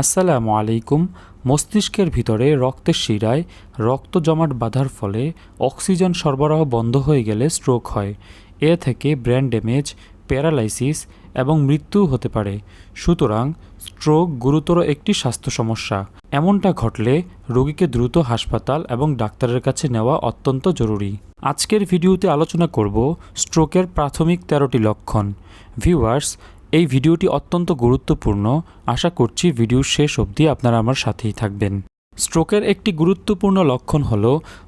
আসসালামু আলাইকুম। মস্তিষ্কের ভিতরে রক্তের শিরায় রক্ত জমাট বাঁধার ফলে অক্সিজেন সরবরাহ বন্ধ হয়ে গেলে স্ট্রোক হয়। এ থেকে ব্রেন ড্যামেজ প্যারালাইসিস এবং মৃত্যু হতে পারে। সুতরাং স্ট্রোক গুরুতর একটি স্বাস্থ্য সমস্যা। এমনটা ঘটলে রোগীকে দ্রুত হাসপাতাল এবং ডাক্তারের কাছে নেওয়া অত্যন্ত জরুরি। আজকের ভিডিওতে আলোচনা করব স্ট্রোকের প্রাথমিক তেরোটি লক্ষণ। ভিউয়ার্স এই ভিডিওটি অত্যন্ত গুরুত্বপূর্ণ। আশা করছি ভিডিওর শেষ অবধি আপনারা আমার সাথেই থাকবেন। স্ট্রোকের একটি গুরুত্বপূর্ণ লক্ষণ হল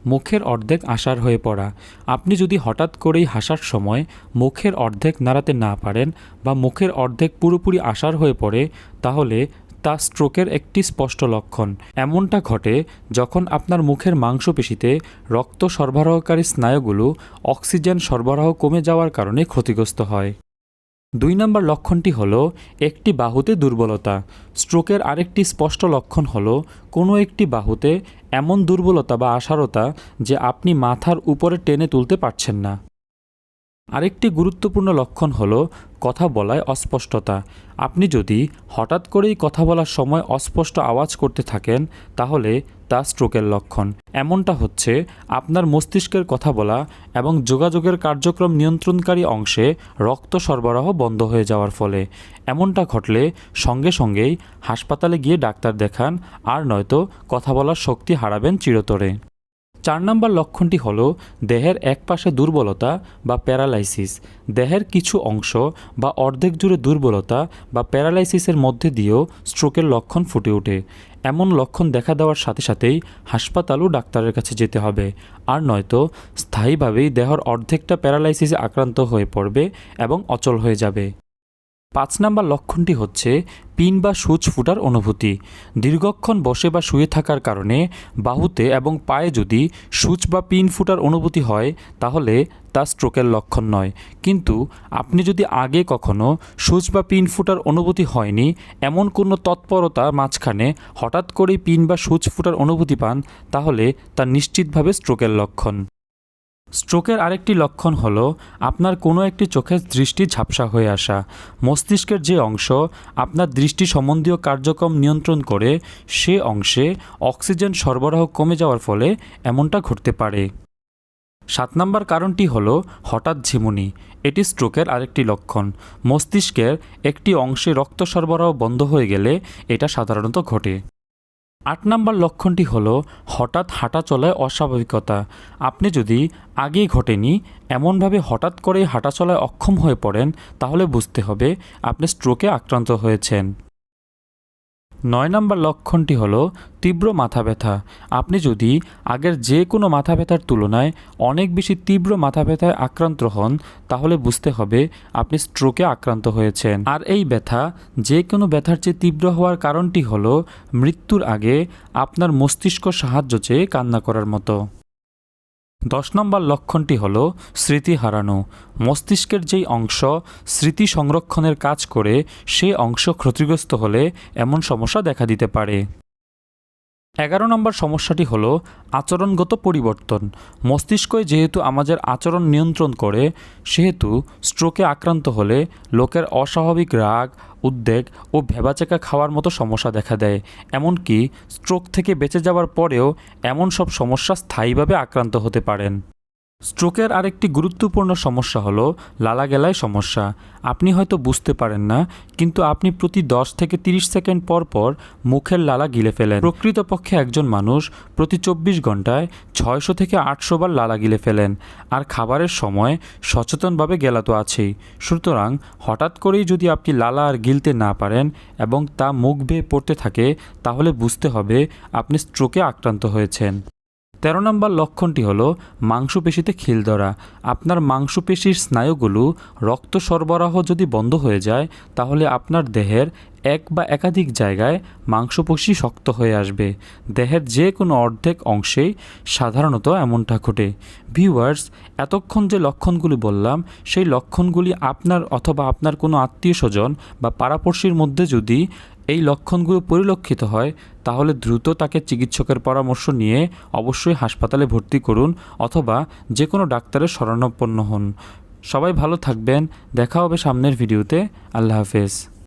মুখের অর্ধেক আশার হয়ে পড়া। আপনি যদি হঠাৎ করেই হাসার সময় মুখের অর্ধেক নাড়াতে না পারেন বা মুখের অর্ধেক পুরোপুরি আশার হয়ে পড়ে, তাহলে তা স্ট্রোকের একটি স্পষ্ট লক্ষণ। এমনটা ঘটে যখন আপনার মুখের মাংসপেশিতে রক্ত সরবরাহকারী স্নায়ুগুলো অক্সিজেন সরবরাহ কমে যাওয়ার কারণে ক্ষতিগ্রস্ত হয়। দুই নম্বর লক্ষণটি হল, একটি বাহুতে দুর্বলতা। স্ট্রোকের আরেকটি স্পষ্ট লক্ষণ হল, কোনো একটি বাহুতে এমন দুর্বলতা বা আশারতা যে আপনি মাথার উপরে টেনে তুলতে পারছেন না। আরেকটি গুরুত্বপূর্ণ লক্ষণ হল, কথা বলায় অস্পষ্টতা। আপনি যদি হঠাৎ করেই কথা বলার সময় অস্পষ্ট আওয়াজ করতে থাকেন, তাহলে তা স্ট্রোকের লক্ষণ। এমনটা হচ্ছে, আপনার মস্তিষ্কের কথা বলা এবং যোগাযোগের কার্যক্রম নিয়ন্ত্রণকারী অংশে রক্ত সরবরাহ বন্ধ হয়ে যাওয়ার ফলে। এমনটা ঘটলে সঙ্গে সঙ্গেই হাসপাতালে গিয়ে ডাক্তার দেখান, আর নয়তো কথা বলার শক্তি হারাবেন চিরতরে। চার নম্বর লক্ষণটি হল, দেহের একপাশে দুর্বলতা বা প্যারালাইসিস। দেহের কিছু অংশ বা অর্ধেক জুড়ে দুর্বলতা বা প্যারালাইসিসের মধ্যে দিয়েও স্ট্রোকের লক্ষণ ফুটে ওঠে। এমন লক্ষণ দেখা দেওয়ার সাথে সাথেই হাসপাতাল ও ডাক্তারের কাছে যেতে হবে। আর নয়তো স্থায়ীভাবেই দেহর অর্ধেকটা প্যারালাইসিসে আক্রান্ত হয়ে পড়বে এবং অচল হয়ে যাবে। পাঁচ নাম্বার লক্ষণটি হচ্ছে পিন বা সূচ ফুটার অনুভূতি। দীর্ঘক্ষণ বসে বা শুয়ে থাকার কারণে বাহুতে এবং পায়ে যদি সূচ বা পিন ফুটার অনুভূতি হয়, তাহলে তা স্ট্রোকের লক্ষণ নয়। কিন্তু আপনি যদি আগে কখনো সূচ বা পিন ফুটার অনুভূতি হয়নি, এমন কোনো তৎপরতা মাঝখানে হঠাৎ করেই পিন বা সূচ ফুটার অনুভূতি পান, তাহলে তা নিশ্চিতভাবে স্ট্রোকের লক্ষণ। স্ট্রোকের আরেকটি লক্ষণ হল আপনার কোনো একটি চোখের দৃষ্টি ঝাপসা হয়ে আসা। মস্তিষ্কের যে অংশ, আপনার দৃষ্টি সম্বন্ধীয় কার্যক্রম নিয়ন্ত্রণ করে সে অংশে অক্সিজেন সরবরাহ কমে যাওয়ার ফলে এমনটা ঘটতে পারে। সাত নম্বর কারণটি হল হঠাৎ ঝিমুনি। এটি স্ট্রোকের আরেকটি লক্ষণ। মস্তিষ্কের একটি অংশে রক্ত সরবরাহ বন্ধ হয়ে গেলে এটা সাধারণত ঘটে। আট নম্বর লক্ষণটি হল, হঠাৎ হাঁটা চলায় অস্বাভাবিকতা। আপনি যদি আগেই ঘটেনি, এমনভাবে হঠাৎ করে হাঁটা চলায় অক্ষম হয়ে পড়েন, তাহলে বুঝতে হবে আপনি স্ট্রোকে আক্রান্ত হয়েছেন। নয় নম্বর লক্ষণটি হল তীব্র মাথা ব্যথা আপনি যদি আগের যে কোনো মাথা ব্যথার তুলনায় অনেক বেশি তীব্র মাথা ব্যথায় আক্রান্ত হন, তাহলে বুঝতে হবে আপনি স্ট্রোকে আক্রান্ত হয়েছেন। আর এই ব্যথা যে কোনো ব্যথার চেয়ে তীব্র হওয়ার কারণটি হল মৃত্যুর আগে আপনার মস্তিষ্ক সাহায্য চেয়ে কান্না করার মতো। দশ নম্বর লক্ষণটি হল স্মৃতি হারানো। মস্তিষ্কের যেই অংশ স্মৃতি সংরক্ষণের কাজ করে, সে অংশ ক্ষতিগ্রস্ত হলে এমন সমস্যা দেখা দিতে পারে। এগারো নম্বর সমস্যাটি হল আচরণগত পরিবর্তন। মস্তিষ্কই যেহেতু আমাদের আচরণ নিয়ন্ত্রণ করে, সেহেতু স্ট্রোকে আক্রান্ত হলে লোকের অস্বাভাবিক রাগ, উদ্বেগ ও ভেবাচেকা খাওয়ার মতো সমস্যা দেখা দেয়। এমনকি স্ট্রোক থেকে বেঁচে যাওয়ার পরেও এমন সব সমস্যা স্থায়ীভাবে আক্রান্ত হতে পারেন। স্ট্রোকের আরেকটি গুরুত্বপূর্ণ সমস্যা হলো লালাগেলায় সমস্যা। আপনি হয়তো বুঝতে পারেন না, কিন্তু আপনি প্রতি দশ থেকে তিরিশ সেকেন্ড পর পর মুখের লালা গিলে ফেলেন। প্রকৃতপক্ষে একজন মানুষ প্রতি চব্বিশ ঘন্টায় ছয়শো থেকে আটশো বার লালা গিলে ফেলেন, আর খাবারের সময় সচেতনভাবে গেলা তো আছেই। সুতরাং হঠাৎ করেই যদি আপনি লালা আর গিলতে না পারেন এবং তা মুখ বেয়ে পড়তে থাকে, তাহলে বুঝতে হবে আপনি স্ট্রোকে আক্রান্ত হয়েছেন। তেরো নম্বর লক্ষণটি হলো মাংসপেশিতে খিল ধরা। আপনার মাংসপেশির স্নায়ুগুলো রক্ত সরবরাহ যদি বন্ধ হয়ে যায়, তাহলে আপনার দেহের এক বা একাধিক জায়গায় মাংসপেশি শক্ত হয়ে আসবে। দেহের যে কোনো অর্ধেক অংশেই সাধারণত এমনটা ঘটে। ভিউয়ার্স, এতক্ষণ যে লক্ষণগুলি বললাম, সেই লক্ষণগুলি আপনার অথবা আপনার কোনো আত্মীয় স্বজন বা পাড়াপড়শির মধ্যে যদি এই লক্ষণগুলো পরিলক্ষিত হয়, তাহলে দ্রুত তাকে চিকিৎসকের পরামর্শ নিয়ে অবশ্যই হাসপাতালে ভর্তি করুন অথবা যে কোনো ডাক্তারের শরণাপন্ন হন। সবাই ভালো থাকবেন। দেখা হবে সামনের ভিডিওতে। আল্লাহ হাফেজ।